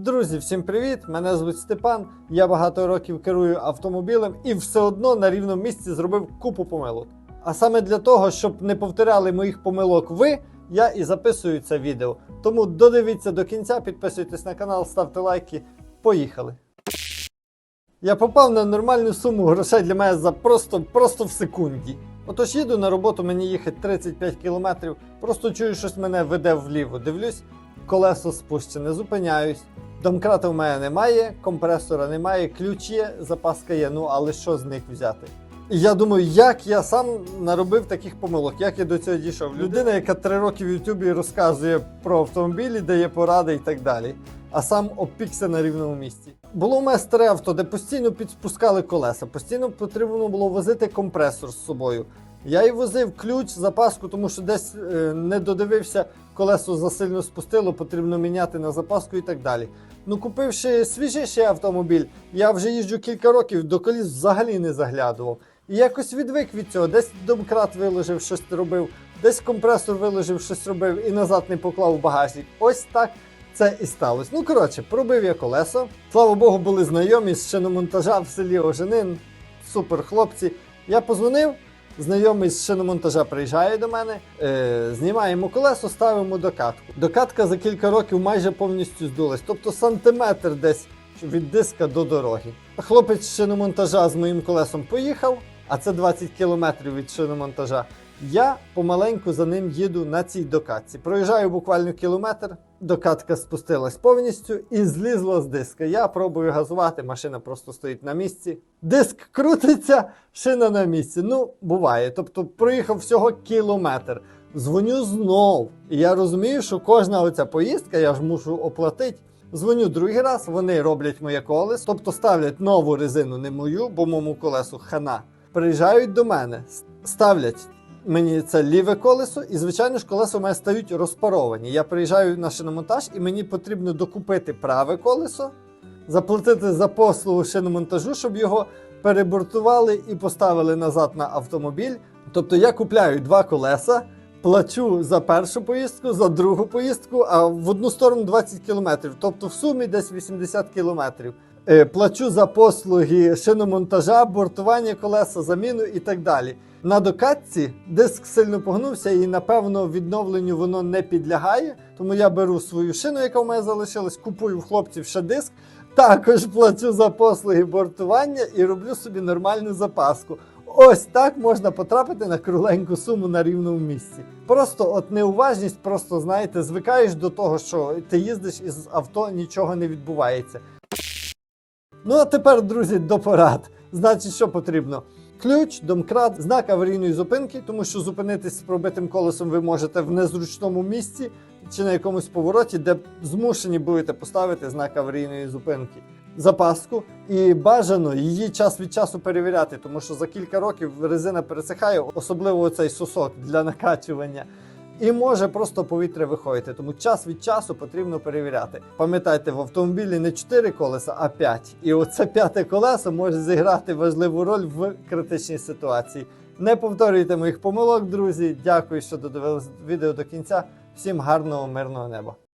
Друзі, всім привіт! Мене звуть Степан. Я багато років керую автомобілем і все одно на рівному місці зробив купу помилок. А саме для того, щоб не повторяли моїх помилок ви, я і записую це відео. Тому додивіться до кінця, підписуйтесь на канал, ставте лайки. Поїхали! Я попав на нормальну суму грошей для мене за просто, просто в секунді. Отож їду на роботу, мені їхати 35 кілометрів, просто чую, щось мене веде вліво. Дивлюсь, колесо спущене, зупиняюсь. Домкрата в мене немає, компресора немає, ключ є, запаска є. Ну але що з них взяти? І я думаю, як я сам наробив таких помилок, як я до цього дійшов. Людина, яка три роки в Ютубі розказує про автомобілі, дає поради і так далі. А сам опікся на рівному місці. Було у мене старе авто, де постійно підспускали колеса, постійно потрібно було возити компресор з собою. Я й возив ключ, запаску, тому що десь е, не додивився, колесо засильно спустило, потрібно міняти на запаску і так далі. Ну, купивши свіжіший автомобіль, я вже їжджу кілька років, до коліс взагалі не заглядував. І якось відвик від цього. Десь домкрат виложив, щось робив, десь компресор виложив, щось робив і назад не поклав в багажник. Ось так це і сталося. Ну, коротше, пробив я колесо. Слава Богу, були знайомі з шиномонтажа в селі Оженин. Супер хлопці. Я позвонив. Знайомий з шиномонтажа приїжджає до мене, е, знімаємо колесо, ставимо докатку. Докатка за кілька років майже повністю здулась, тобто сантиметр десь від диска до дороги. Хлопець з шиномонтажа з моїм колесом поїхав, а це 20 кілометрів від шиномонтажа. Я помаленьку за ним їду на цій докатці. Проїжджаю буквально кілометр, докатка спустилась повністю і злізла з диска. Я пробую газувати, машина просто стоїть на місці. Диск крутиться, шина на місці. Ну, буває. Тобто проїхав всього кілометр. Дзвоню знов. І я розумію, що кожна оця поїздка я ж мушу оплатити. Дзвоню другий раз, вони роблять моє колесо, тобто ставлять нову резину, не мою, бо моєму колесу хана. Приїжджають до мене, ставлять мені це ліве колесо, і звичайно ж колеса у мене стають розпаровані. Я приїжджаю на шиномонтаж, і мені потрібно докупити праве колесо, заплатити за послугу шиномонтажу, щоб його перебортували і поставили назад на автомобіль. Тобто я купляю два колеса. Плачу за першу поїздку, за другу поїздку, а в одну сторону 20 кілометрів, тобто в сумі десь 80 кілометрів. Е, Плачу за послуги шиномонтажа, бортування колеса, заміну і так далі. На докатці диск сильно погнувся і, напевно, відновленню воно не підлягає. Тому я беру свою шину, яка в мене залишилась, купую в хлопців ще диск. Також плачу за послуги бортування і роблю собі нормальну запаску. Ось так можна потрапити на кругленьку суму на рівному місці. Просто от неуважність, просто знаєте, звикаєш до того, що ти їздиш із авто, нічого не відбувається. Ну а тепер, друзі, до порад. Значить, що потрібно? Ключ, домкрат, знак аварійної зупинки, тому що зупинитись з пробитим колесом ви можете в незручному місці чи на якомусь повороті, де змушені будете поставити знак аварійної зупинки. Запаску і бажано її час від часу перевіряти, тому що за кілька років резина пересихає, особливо цей сосок для накачування. І може просто повітря виходити, тому час від часу потрібно перевіряти. Пам'ятайте, в автомобілі не 4 колеса, а 5. І оце п'яте колесо може зіграти важливу роль в критичній ситуації. Не повторюйте моїх помилок, друзі. Дякую, що додивились відео до кінця. Всім гарного мирного неба.